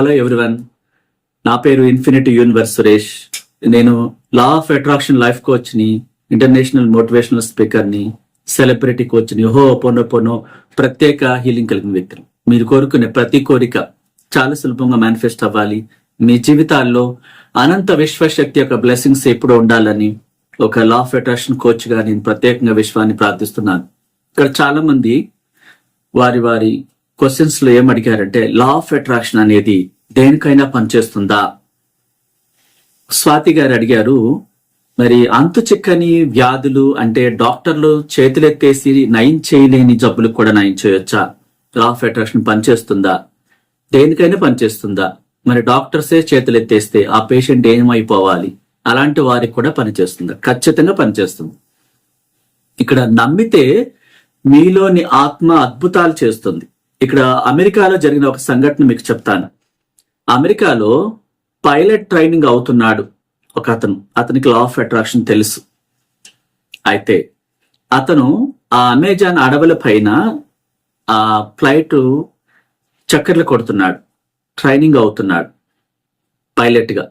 Hello everyone నా పేరు infinity universe Suresh. నేను లా ఆఫ్ అట్రాక్షన్ లైఫ్ కోచ్ని ఇంటర్నేషనల్ మోటివేషనల్ స్పీకర్ని సెలబ్రిటీ కోచ్ని హో పోనో ప్రత్యేక హీలింగ్ కలిగిన వ్యక్తులు మీరు కోరుకునే ప్రతి కోరిక చాలా సులభంగా మేనిఫెస్ట్ అవ్వాలి. మీ జీవితాల్లో అనంత విశ్వశక్తి యొక్క బ్లెస్సింగ్స్ ఎప్పుడు ఉండాలని ఒక లా ఆఫ్ అట్రాక్షన్ కోచ్గా నేను ప్రత్యేకంగా విశ్వాన్ని ప్రార్థిస్తున్నాను. ఇక్కడ చాలా మంది వారి వారి క్వశ్చన్స్లో ఏం అడిగారంటే లా ఆఫ్ అట్రాక్షన్ అనేది దేనికైనా పనిచేస్తుందా? స్వాతి గారు అడిగారు మరి అంతు చిక్కని వ్యాధులు అంటే డాక్టర్లు చేతులెత్తేసి నయం చేయలేని జబ్బులకు కూడా నయం చేయొచ్చా? లా ఆఫ్ అట్రాక్షన్ పనిచేస్తుందా? దేనికైనా పనిచేస్తుందా? మరి డాక్టర్సే చేతులెత్తేస్తే ఆ పేషెంట్ ఏమైపోవాలి? అలాంటి వారికి కూడా పనిచేస్తుందా? ఖచ్చితంగా పనిచేస్తుంది. ఇక్కడ నమ్మితే మీలోని ఆత్మ అద్భుతాలు చేస్తుంది. ఇక్కడ అమెరికాలో జరిగిన ఒక సంఘటన మీకు చెప్తాను. అమెరికాలో పైలట్ ట్రైనింగ్ అవుతున్నాడు ఒక అతను అతనికి లా ఆఫ్ అట్రాక్షన్ తెలుసు. అయితే అతను ఆ అమెజాన్ అడవుల పైన ఆ ఫ్లైట్ చక్కర్లు కొడుతున్నాడు. ట్రైనింగ్ అవుతున్నాడు పైలట్గా.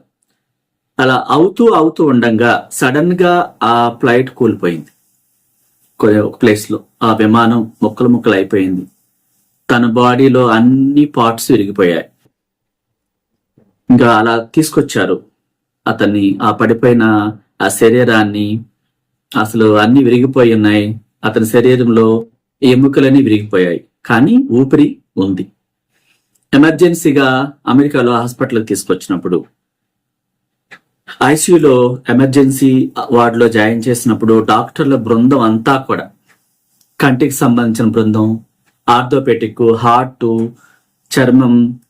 అలా అవుతూ అవుతూ ఉండగా సడన్గా ఆ ఫ్లైట్ కూలిపోయింది. ఒక ప్లేస్లో ఆ విమానం ముక్కలు ముక్కలు అయిపోయింది. తన బాడీలో అన్ని పార్ట్స్ విరిగిపోయాయి. ఇంకా అలా తీసుకొచ్చారు. అతన్ని ఆ పడిపోయిన ఆ శరీరాన్ని అసలు అన్ని విరిగిపోయి ఉన్నాయి. అతని శరీరంలో ఎముకలన్నీ విరిగిపోయాయి. కానీ ఊపిరి ఉంది. ఎమర్జెన్సీగా అమెరికాలో హాస్పిటల్కి తీసుకొచ్చినప్పుడు ఐసీయూలో ఎమర్జెన్సీ వార్డులో జాయిన్ చేసినప్పుడు డాక్టర్ల బృందం అంతా కూడా కంటికి సంబంధించిన బృందం ఆర్థోపెటిక్ హార్ట్ చర్మం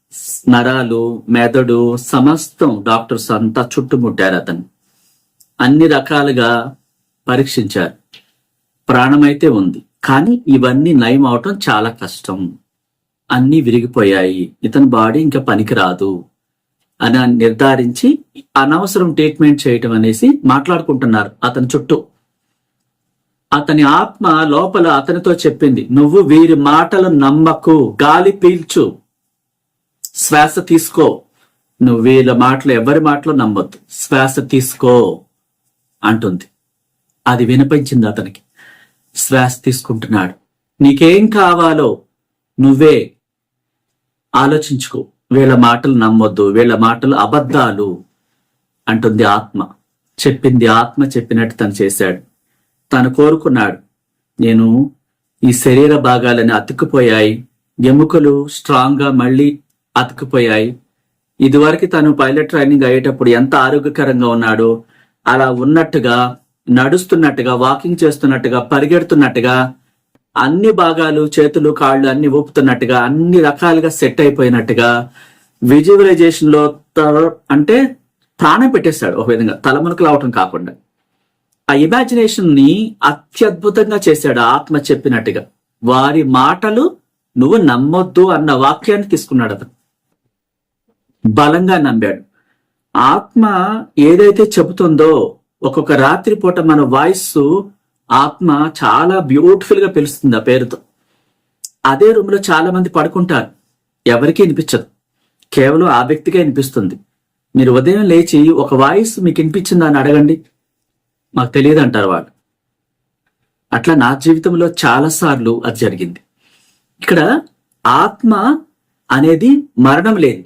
నరాలు మెదడు సమస్తం డాక్టర్స్ అంతా చుట్టుముట్టారు అతను. అన్ని రకాలుగా పరీక్షించారు. ప్రాణమైతే ఉంది. కానీ ఇవన్నీ నయం అవటం చాలా కష్టం. అన్నీ విరిగిపోయాయి. ఇతని బాడీ ఇంకా పనికిరాదు అని నిర్ధారించి అనవసరం ట్రీట్మెంట్ చేయటం అనేసి మాట్లాడుకుంటున్నారు అతని చుట్టూ. అతని ఆత్మ లోపల అతనితో చెప్పింది నువ్వు వీరి మాటలు నమ్మకు గాలి పీల్చు శ్వాస తీసుకో. నువ్వు వీళ్ళ మాటలు ఎవరి మాటలు నమ్మొద్దు శ్వాస తీసుకో అంటుంది. అది వినిపించింది అతనికి. శ్వాస తీసుకుంటున్నాడు. నీకేం కావాలో నువ్వే ఆలోచించుకో. వీళ్ళ మాటలు నమ్మొద్దు వీళ్ళ మాటలు అబద్ధాలు అంటుంది ఆత్మ. చెప్పింది ఆత్మ చెప్పినట్టు తను చేశాడు. తను కోరుకున్నాడు. నేను ఈ శరీర భాగాలని అతుక్కుపోయాయి. ఎముకలు స్ట్రాంగ్గా మళ్ళీ అతుక్కుపోయాయి. ఇదివరకు తను పైలట్ ట్రైనింగ్ అయ్యేటప్పుడు ఎంత ఆరోగ్యకరంగా ఉన్నాడో అలా ఉన్నట్టుగా నడుస్తున్నట్టుగా వాకింగ్ చేస్తున్నట్టుగా పరిగెడుతున్నట్టుగా అన్ని భాగాలు చేతులు కాళ్ళు అన్ని ఊపుతున్నట్టుగా అన్ని రకాలుగా సెట్ అయిపోయినట్టుగా విజువలైజేషన్లో అంటే ప్రాణం పెట్టేశాడు ఒక విధంగా. తలమునకలు అవటం కాకుండా. ఆ ఇమాజినేషన్ని అత్యద్భుతంగా చేశాడు ఆత్మ చెప్పినట్టుగా. వారి మాటలు నువ్వు నమ్మొద్దు అన్న వాక్యాన్ని తీసుకున్నాడు అతను. బలంగా నమ్మాడు. ఆత్మ ఏదైతే చెబుతుందో ఒక్కొక్క రాత్రి పూట మన వాయిస్ ఆత్మ చాలా బ్యూటిఫుల్గా పిలుస్తుంది ఆ పేరుతో. అదే రూమ్లో చాలా మంది పడుకుంటారు. ఎవరికీ వినిపించదు. కేవలం ఆ వ్యక్తికే వినిపిస్తుంది. మీరు ఉదయం లేచి ఒక వాయిస్ మీకు వినిపించిందా అని అడగండి. మాకు తెలియదు అంటారు వాళ్ళు. అట్లా నా జీవితంలో చాలా సార్లు అది జరిగింది. ఇక్కడ ఆత్మ అనేది మరణం లేని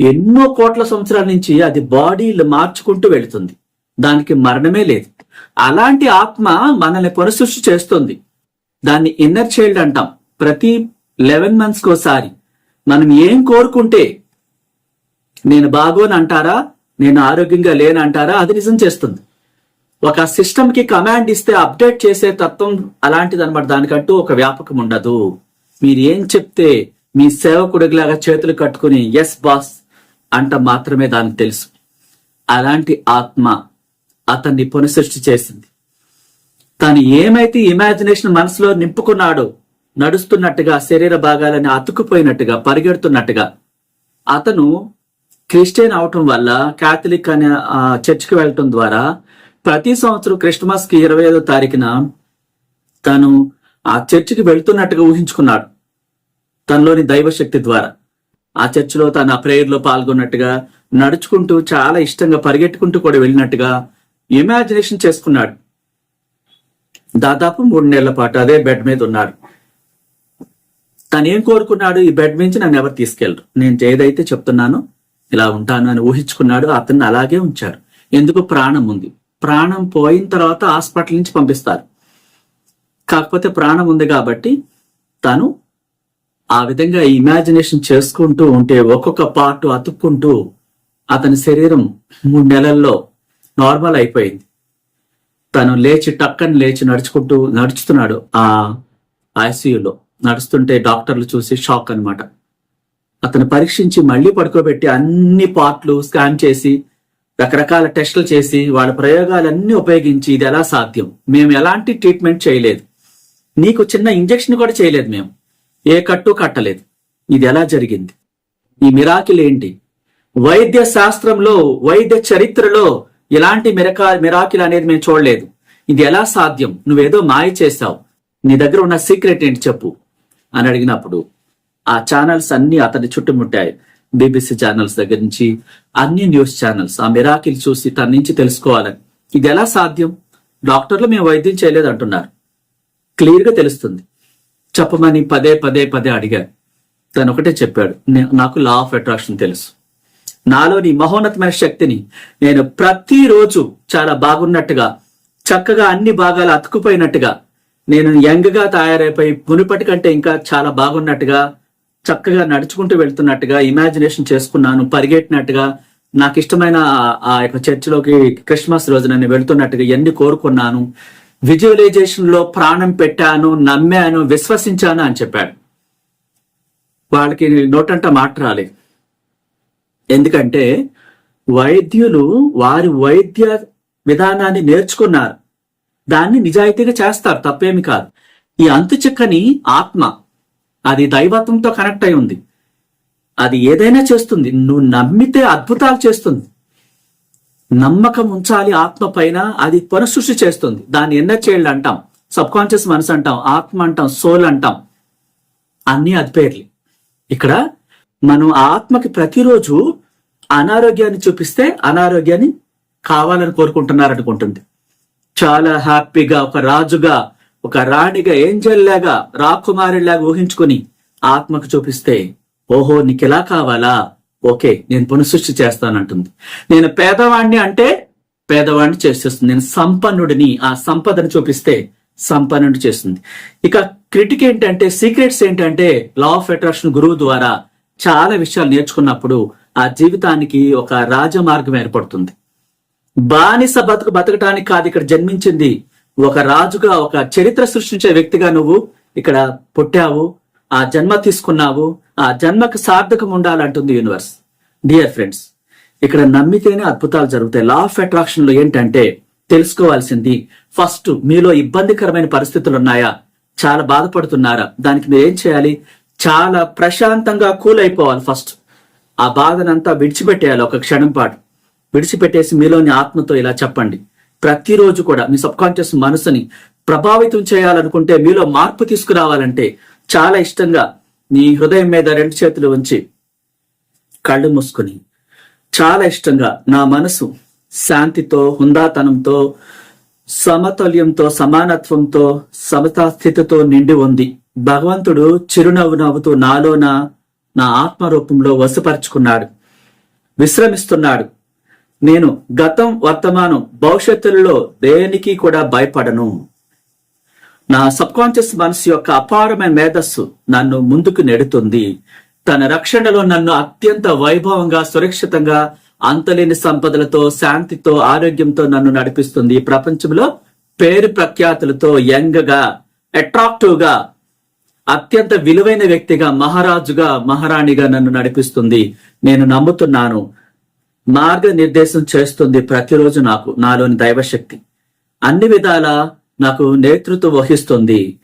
ఎన్నో కోట్ల సంవత్సరాల నుంచి అది బాడీలు మార్చుకుంటూ వెళుతుంది. దానికి మరణమే లేదు. అలాంటి ఆత్మ మనల్ని పునఃసృష్టి చేస్తుంది. దాన్ని ఇన్నర్ చైల్డ్ అంటాం. ప్రతి లెవెన్ మంత్స్ ఒకసారి. మనం ఏం కోరుకుంటే నేను బాగోని అంటారా? నేను ఆరోగ్యంగా లేనంటారా అది నిజం చేస్తుంది. ఒక సిస్టమ్కి కమాండ్ ఇస్తే అప్డేట్ చేసే తత్వం అలాంటిది అనమాట దానికంటూ ఒక వ్యాపకం ఉండదు. మీరు ఏం చెప్తే మీ సేవకుడిలాగా చేతులు కట్టుకుని ఎస్ బాస్ అంట మాత్రమే దానికి తెలుసు. అలాంటి ఆత్మ అతన్ని పునఃసృష్టి చేసింది. తను ఏమైతే ఇమాజినేషన్ మనసులో నింపుకున్నాడో నడుస్తున్నట్టుగా శరీర భాగాలని అతుక్కుపోయినట్టుగా పరిగెడుతున్నట్టుగా అతను క్రిస్టియన్ అవటం వల్ల కాథలిక్ అనే చర్చ్కి చర్చికి వెళ్ళటం ద్వారా ప్రతి సంవత్సరం క్రిస్మస్కి ఇరవై ఐదో తారీఖున తను ఆ చర్చికి వెళ్తున్నట్టుగా ఊహించుకున్నాడు తనలోని దైవశక్తి ద్వారా. ఆ చర్చిలో తన ఆ ప్రేయర్లో పాల్గొన్నట్టుగా నడుచుకుంటూ చాలా ఇష్టంగా పరిగెట్టుకుంటూ కూడా వెళ్ళినట్టుగా ఇమాజినేషన్ చేసుకున్నాడు. దాదాపు మూడు నెలల పాటు అదే బెడ్ మీద ఉన్నాడు. తను ఏం కోరుకున్నాడు ఈ బెడ్ నుంచి నన్ను ఎవరు తీసుకెళ్ళరు? నేను ఏదైతే చెప్తున్నానో ఇలా ఉంటాను అని ఊహించుకున్నాడు అతన్ని అలాగే ఉంచారు ఎందుకు ప్రాణం ఉంది? ప్రాణం పోయిన తర్వాత హాస్పిటల్ నుంచి పంపిస్తారు. కాకపోతే ప్రాణం ఉంది కాబట్టి తను ఆ విధంగా ఇమాజినేషన్ చేసుకుంటూ ఉంటే ఒక్కొక్క పార్ట్ అతుక్కుంటూ అతని శరీరం మూడు నెలల్లో నార్మల్ అయిపోయింది. తను లేచి టక్కని లేచి నడుచుకుంటూ నడుచుతున్నాడు ఆ ఐసీయూలో. నడుస్తుంటే డాక్టర్లు చూసి షాక్ అన్నమాట. అతను పరీక్షించి మళ్ళీ పడుకోబెట్టి అన్ని పార్ట్లు స్కాన్ చేసి రకరకాల టెస్టులు చేసి వాళ్ళ ప్రయోగాలన్నీ ఉపయోగించి ఇది ఎలా సాధ్యం? మేము ఎలాంటి ట్రీట్మెంట్ చేయలేదు. నీకు చిన్న ఇంజెక్షన్ కూడా చేయలేదు మేము. ఏ కట్టు కట్టలేదు. ఇది ఎలా జరిగింది? ఈ మిరాకిల్ ఏంటి? వైద్య శాస్త్రంలో వైద్య చరిత్రలో ఇలాంటి మిరకా మిరాకిల్ అనేది మేము చూడలేదు. ఇది ఎలా సాధ్యం? నువ్వేదో మాయ చేశావు. నీ దగ్గర ఉన్న సీక్రెట్ ఏంటి చెప్పు? అని అడిగినప్పుడు ఆ ఛానల్స్ అన్ని అతన్ని చుట్టుముట్టాయి. బీబీసీ ఛానల్స్ దగ్గర నుంచి అన్ని న్యూస్ ఛానల్స్ ఆ మిరాకిల్ చూసి తన నుంచి తెలుసుకోవాలని. ఇది ఎలా సాధ్యం? డాక్టర్లు మేము వైద్యం చేయలేదు అంటున్నారు. క్లియర్గా తెలుస్తుంది. చెప్పమని పదే పదే పదే అడిగాను తను ఒకటే చెప్పాడు నాకు లా ఆఫ్ అట్రాక్షన్ తెలుసు. నాలోని మహోన్నతమైన శక్తిని నేను ప్రతిరోజు చాలా బాగున్నట్టుగా చక్కగా అన్ని భాగాలు అతుకుపోయినట్టుగా నేను యంగ్గా తయారైపోయి మునుపటి కంటే ఇంకా చాలా బాగున్నట్టుగా చక్కగా నడుచుకుంటూ వెళ్తున్నట్టుగా ఇమాజినేషన్ చేసుకున్నాను పరిగెట్టినట్టుగా నాకు ఇష్టమైన ఆ- యొక్క చర్చిలోకి క్రిస్మస్ రోజు నేను వెళ్తున్నట్టుగా ఎన్ని కోరుకున్నాను. విజువలైజేషన్లో ప్రాణం పెట్టాను నమ్మాను విశ్వసించాను అని చెప్పాడు. వాళ్ళకి నోటంట మాట రాలి. ఎందుకంటే వైద్యులు వారి వైద్య విధానాన్ని నేర్చుకున్నారు. దాన్ని నిజాయితీగా చేస్తారు తప్పేమి కాదు. ఈ అంతు చిక్కని ఆత్మ అది దైవత్వంతో కనెక్ట్ అయి ఉంది. అది ఏదైనా చేస్తుంది. నువ్వు నమ్మితే అద్భుతాలు చేస్తుంది. నమ్మకం ఉంచాలి ఆత్మ పైన అది పునఃసృష్టి చేస్తుంది. దాన్ని ఎన్న చేయాలి అంటాం. సబ్ కాన్షియస్ మనసు అంటాం ఆత్మ అంటాం సోల్ అంటాం. అన్ని అది పేర్లు. ఇక్కడ మనం ఆత్మకి ప్రతిరోజు అనారోగ్యాన్ని చూపిస్తే అనారోగ్యాన్ని కావాలని కోరుకుంటున్నారు అనుకుంటుంది చాలా హ్యాపీగా ఒక రాజుగా ఒక రాణిగా ఏంజల్ లాగా రాకుమారిలాగా ఊహించుకుని ఆత్మకు చూపిస్తే ఓహో నీకెలా కావాలా? ఓకే నేను పునఃసృష్టి చేస్తానంటుంది. నేను పేదవాణ్ణి అంటే పేదవాణ్ణి చేసేస్తుంది. నేను సంపన్నుడిని ఆ సంపదను చూపిస్తే సంపన్నుడు చేస్తుంది. ఇక క్రిటిక్ ఏంటంటే సీక్రెట్స్ ఏంటంటే లా ఆఫ్ అట్రాక్షన్ గురువు ద్వారా చాలా విషయాలు నేర్చుకున్నప్పుడు ఆ జీవితానికి ఒక రాజమార్గం ఏర్పడుతుంది. బానిస బతుకు బతకటానికి కాదు ఇక్కడ జన్మించింది ఒక రాజుగా ఒక చరిత్ర సృష్టించే వ్యక్తిగా నువ్వు ఇక్కడ పుట్టావు ఆ జన్మ తీసుకున్నావు ఆ జన్మకు సార్థకం ఉండాలంటుంది యూనివర్స్. డియర్ ఫ్రెండ్స్ ఇక్కడ నమ్మితేనే అద్భుతాలు జరుగుతాయి. లా ఆఫ్ అట్రాక్షన్లో ఏంటంటే తెలుసుకోవాల్సింది ఫస్ట్ మీలో ఇబ్బందికరమైన పరిస్థితులు ఉన్నాయా? చాలా బాధపడుతున్నారా? దానికి మీరు ఏం చేయాలి? చాలా ప్రశాంతంగా కూల్ అయిపోవాలి ఫస్ట్ ఆ బాధనంతా విడిచిపెట్టేయాలి ఒక క్షణం పాటు. విడిచిపెట్టేసి మీలోని ఆత్మతో ఇలా చెప్పండి. ప్రతిరోజు కూడా మీ సబ్ కాన్షియస్ మనసుని ప్రభావితం చేయాలనుకుంటే మీలో మార్పు తీసుకురావాలంటే చాలా ఇష్టంగా నీ హృదయం మీద రెండు చేతులు ఉంచి కళ్ళు మూసుకుని చాలా ఇష్టంగా నా మనసు శాంతితో హుందాతనంతో సమతుల్యంతో సమానత్వంతో సమతాస్థితితో నిండి ఉంది. భగవంతుడు చిరునవ్వు నవ్వుతూ నాలోన నా ఆత్మ రూపంలో వశపరుచుకున్నాడు. విశ్రమిస్తున్నాడు. నేను గతం వర్తమానం భవిష్యత్తులలో దేనికి కూడా భయపడను. నా సబ్ కాన్షియస్ మనసు యొక్క అపారమైన మేధస్సు నన్ను ముందుకు నెడుతుంది. తన రక్షణలో నన్ను అత్యంత వైభవంగా సురక్షితంగా అంతలేని సంపదలతో శాంతితో ఆరోగ్యంతో నన్ను నడిపిస్తుంది. ప్రపంచంలో పేరు ప్రఖ్యాతులతో యంగ్గా అట్రాక్టివ్గా అత్యంత విలువైన వ్యక్తిగా మహారాజుగా మహారాణిగా నన్ను నడిపిస్తుంది. నేను నమ్ముతున్నాను. మార్గనిర్దేశం చేస్తుంది ప్రతిరోజు నాకు నాలోని దైవశక్తి. అన్ని విధాల నాకు నేతృత్వం వహిస్తుంది.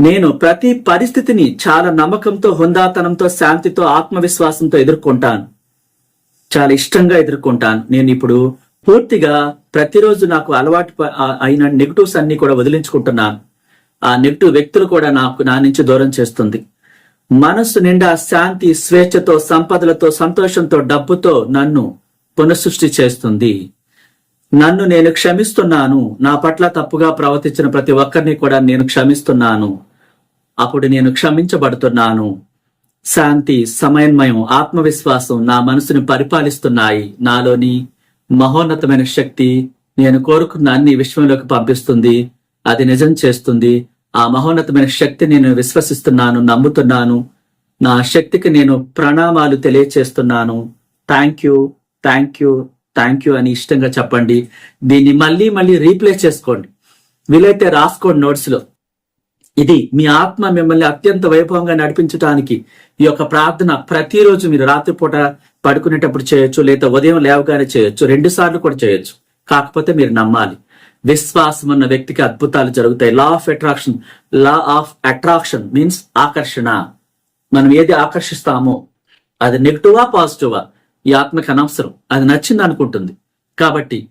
నేను ప్రతి పరిస్థితిని చాలా నమ్మకంతో హుందాతనంతో శాంతితో ఆత్మవిశ్వాసంతో ఎదుర్కొంటాను. చాలా ఇష్టంగా ఎదుర్కొంటాను. నేను ఇప్పుడు పూర్తిగా ప్రతిరోజు నాకు అలవాటు అయిన నెగిటివ్స్ అన్ని కూడా వదిలించుకుంటున్నాను. ఆ నెగిటివ్ వ్యక్తులు కూడా నాకు నా నుంచి దూరం చేస్తుంది. మనస్సు నిండా శాంతి స్వేచ్ఛతో సంపదలతో సంతోషంతో డబ్బుతో నన్ను పునఃసృష్టి చేస్తుంది. నన్ను నేను క్షమిస్తున్నాను. నా పట్ల తప్పుగా ప్రవర్తించిన ప్రతి ఒక్కరిని కూడా నేను క్షమిస్తున్నాను. అప్పుడు నేను క్షమించబడుతున్నాను. శాంతి సమయన్మయం ఆత్మవిశ్వాసం నా మనసుని పరిపాలిస్తున్నాయి. నాలోని మహోన్నతమైన శక్తి నేను కోరుకున్న అన్ని విశ్వంలోకి పంపిస్తుంది. అది నిజం చేస్తుంది. ఆ మహోన్నతమైన శక్తి నేను విశ్వసిస్తున్నాను నమ్ముతున్నాను. నా శక్తికి నేను ప్రణామాలు తెలియచేస్తున్నాను. Thank you. Thank you thank you అని ఇష్టంగా చెప్పండి. దీన్ని మళ్ళీ మళ్ళీ రీప్లేస్ చేసుకోండి. వీలైతే రాసుకోండి నోట్స్లో ఇది మీ ఆత్మ మిమ్మల్ని అత్యంత వైభవంగా నడిపించడానికి ఈ యొక్క ప్రార్థన ప్రతిరోజు మీరు రాత్రిపూట పడుకునేటప్పుడు చేయొచ్చు లేదా ఉదయం లేవగానే చేయొచ్చు రెండు సార్లు కూడా చేయొచ్చు. కాకపోతే మీరు నమ్మాలి. విశ్వాసం ఉన్న వ్యక్తికి అద్భుతాలు జరుగుతాయి. Law of attraction law of attraction means ఆకర్షణ. మనం ఏది ఆకర్షిస్తామో అది నెగిటివా పాజిటివా ఈ ఆత్మకి అనవసరం. అది నచ్చింది అనుకుంటుంది. కాబట్టి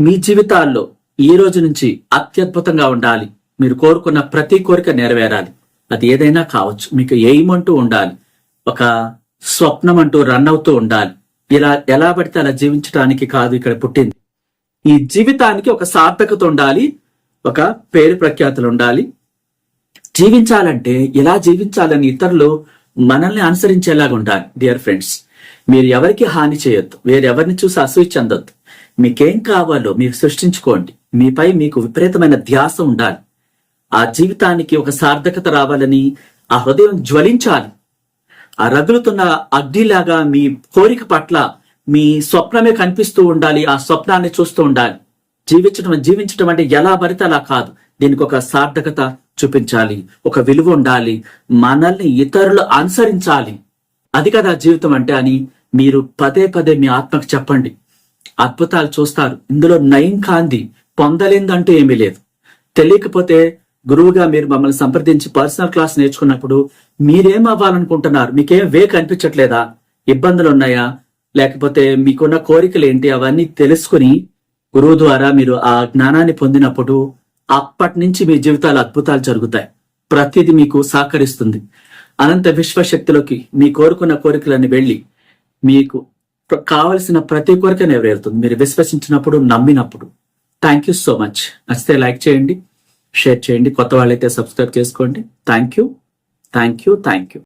మీ జీవితాల్లో ఈ రోజు నుంచి అత్యద్భుతంగా ఉండాలి. మీరు కోరుకున్న ప్రతి కోరిక నెరవేరాలి. అది ఏదైనా కావచ్చు. మీకు ఎయిమ్ అంటూ ఉండాలి. ఒక స్వప్నం అంటూ రన్ అవుతూ ఉండాలి. ఇలా ఎలా పడితే అలా జీవించడానికి కాదు ఇక్కడ పుట్టింది. ఈ జీవితానికి ఒక సార్థకత ఉండాలి. ఒక పేరు ప్రఖ్యాతులు ఉండాలి. జీవించాలంటే ఎలా జీవించాలని ఇతరులు మనల్ని అనుసరించేలాగా ఉండాలి డియర్ ఫ్రెండ్స్. మీరు ఎవరికి హాని చేయొద్దు. వేరెవరిని చూసి అసూయి చెందొద్దు. మీకేం కావాలో మీరు సృష్టించుకోండి. మీపై మీకు విపరీతమైన ధ్యాస ఉండాలి. ఆ జీవితానికి ఒక సార్థకత రావాలని ఆ హృదయం జ్వలించాలి. ఆ రగులుతున్న అగ్నిలాగా మీ కోరిక పట్ల మీ స్వప్నమే కనిపిస్తూ ఉండాలి. ఆ స్వప్నాన్ని చూస్తూ ఉండాలి. జీవించడం జీవించడం అంటే ఎలా పడితే అలా కాదు. దీనికి ఒక సార్థకత చూపించాలి. ఒక విలువ ఉండాలి. మనల్ని ఇతరులు అనుసరించాలి. అది కదా జీవితం అంటే అని మీరు పదే పదే మీ ఆత్మకు చెప్పండి. అద్భుతాలు చూస్తారు. ఇందులో నయం కాంది పొందలేందంటూ ఏమీ లేదు. తెలియకపోతే గురువుగా మీరు మమ్మల్ని సంప్రదించి పర్సనల్ క్లాస్ నేర్చుకున్నప్పుడు మీరేం అవ్వాలనుకుంటున్నారు మీకేం వే కనిపించట్లేదా ఇబ్బందులు ఉన్నాయా? లేకపోతే మీకున్న కోరికలు ఏంటి? అవన్నీ తెలుసుకుని గురువు ద్వారా మీరు ఆ జ్ఞానాన్ని పొందినప్పుడు అప్పటి నుంచి మీ జీవితాలు అద్భుతాలు జరుగుతాయి. ప్రతిదీ మీకు సహకరిస్తుంది. అనంత విశ్వశక్తిలోకి మీ కోరుకున్న కోరికలన్నీ వెళ్ళి మీకు కావలసిన ప్రతి కోరిక నెరవేరుతుంది మీరు విశ్వసించినప్పుడు నమ్మినప్పుడు. థ్యాంక్ యూ సో మచ్ నచ్చితే లైక్ చేయండి షేర్ చేయండి కొత్త వాళ్ళైతే సబ్స్క్రైబ్ చేసుకోండి. Thank you thank you thank you